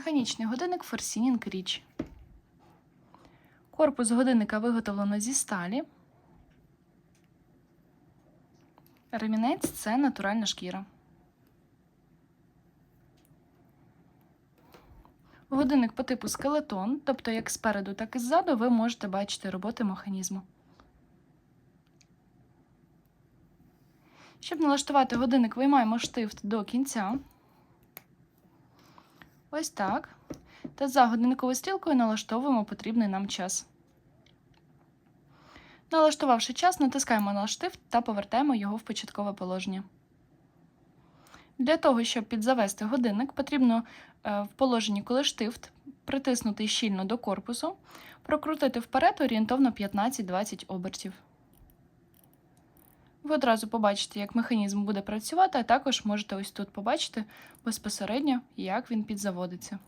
Механічний годинник Форсінінг Річ. Корпус годинника виготовлено зі сталі. Ремінець це натуральна шкіра. Годинник по типу скелетон, тобто як спереду, так і ззаду ви можете бачити роботи механізму. Щоб налаштувати годинник, виймаємо штифт до кінця. Ось так. Та за годинниковою стрілкою налаштовуємо потрібний нам час. Налаштувавши час, натискаємо на штифт та повертаємо його в початкове положення. Для того, щоб підзавести годинник, потрібно е, в положенні, коли штифт притиснутий щільно до корпусу, прокрутити вперед орієнтовно 15-20 обертів. Ви одразу побачите, як механізм буде працювати, а також можете ось тут побачити безпосередньо, як він підзаводиться.